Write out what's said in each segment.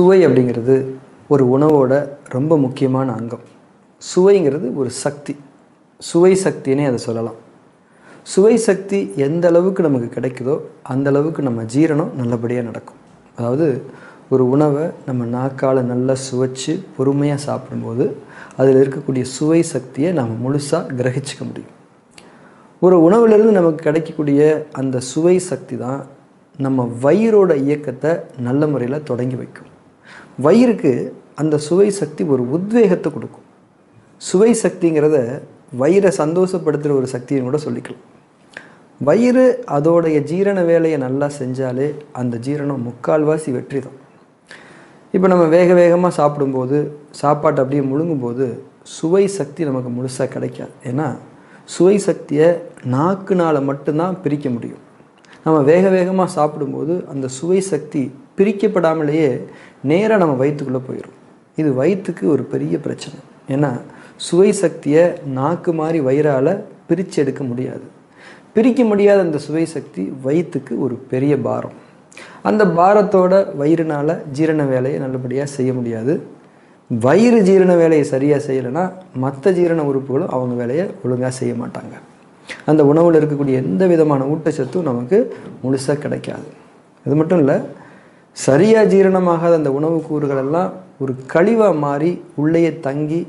சுவை அப்படிங்கிறது ஒரு உணவோட ரொம்ப முக்கியமான அங்கம். சுவைங்கிறது ஒரு சக்தி. சுவை சக்தினே அதை சொல்லலாம். சுவை சக்தி எந்த அளவுக்கு நமக்கு கிடைக்குதோ அந்த அளவுக்கு நம்ம ஜீரணம் நல்லபடியாக நடக்கும். அதாவது ஒரு உணவை நம்ம நாக்கால் நல்லா சுவைச்சு பொறுமையாக சாப்பிடும்போது அதில் இருக்கக்கூடிய சுவை சக்தியை நம்ம முழுசாக கிரகிச்சிக்க முடியும். ஒரு உணவுலேருந்து நமக்கு கிடைக்கக்கூடிய அந்த சுவை சக்தி தான் நம்ம வயிறோட இயக்கத்தை நல்ல முறையில் தொடங்கி வைக்கும். வயிறுக்கு அந்த சுவை சக்தி ஒரு உத்வேகத்தை கொடுக்கும். சுவை சக்திங்கிறத வயிறை சந்தோஷப்படுத்துகிற ஒரு சக்தின்னு கூட சொல்லிக்கலாம். வயிறு அதோடைய ஜீரண வேலையை நல்லா செஞ்சாலே அந்த ஜீரணம் முக்கால்வாசி வெற்றி தான் இப்போ நம்ம வேக வேகமாக சாப்பிடும்போது சாப்பாட்டை அப்படியே முழுங்கும்போது சுவை சக்தி நமக்கு முழுசாக கிடைக்காது. ஏன்னா சுவை சக்தியை நாக்குனால் மட்டும்தான் பிரிக்க முடியும். நம்ம வேக வேகமாக சாப்பிடும்போது அந்த சுவை சக்தி பிரிக்கப்படாமலேயே நேராக நம்ம வயிற்றுக்குள்ளே போயிடும் இது வயிற்றுக்கு ஒரு பெரிய பிரச்சனை. ஏன்னா சுவை சக்தியை நாக்கு மாதிரி வயிறால் பிரித்து எடுக்க முடியாது. பிரிக்க முடியாத அந்த சுவை சக்தி வயிற்றுக்கு ஒரு பெரிய பாரம். அந்த பாரத்தோட வயிறுனால் ஜீரண வேலையை நல்லபடியாக செய்ய முடியாது. வயிறு ஜீரண வேலையை சரியாக செய்யலைன்னா மற்ற ஜீரண உறுப்புகளும் அவங்க வேலையை ஒழுங்காக செய்ய மாட்டாங்க. அந்த உணவில் இருக்கக்கூடிய எந்த விதமான ஊட்டச்சத்தும் நமக்கு முழுசாக கிடைக்காது. அது மட்டும் இல்லை சரியாக ஜீரணமாகாத அந்த உணவு கூறுகள் எல்லாம் ஒரு கழிவாக மாறி உள்ளேயே தங்கி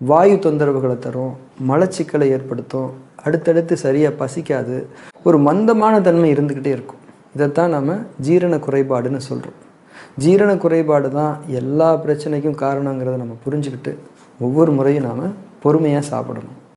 வாயு தொந்தரவுகளை தரும் மலச்சிக்கலை ஏற்படுத்தும் அடுத்தடுத்து சரியாக பசிக்காது. ஒரு மந்தமான தன்மை இருந்துக்கிட்டே இருக்கும். இதைத்தான் நம்ம ஜீரண குறைபாடுன்னு சொல்கிறோம் ஜீரண குறைபாடு தான் எல்லா பிரச்சனைக்கும் காரணங்கிறத நம்ம புரிஞ்சுக்கிட்டு ஒவ்வொரு முறையும் நாம் பொறுமையாக சாப்பிடணும்.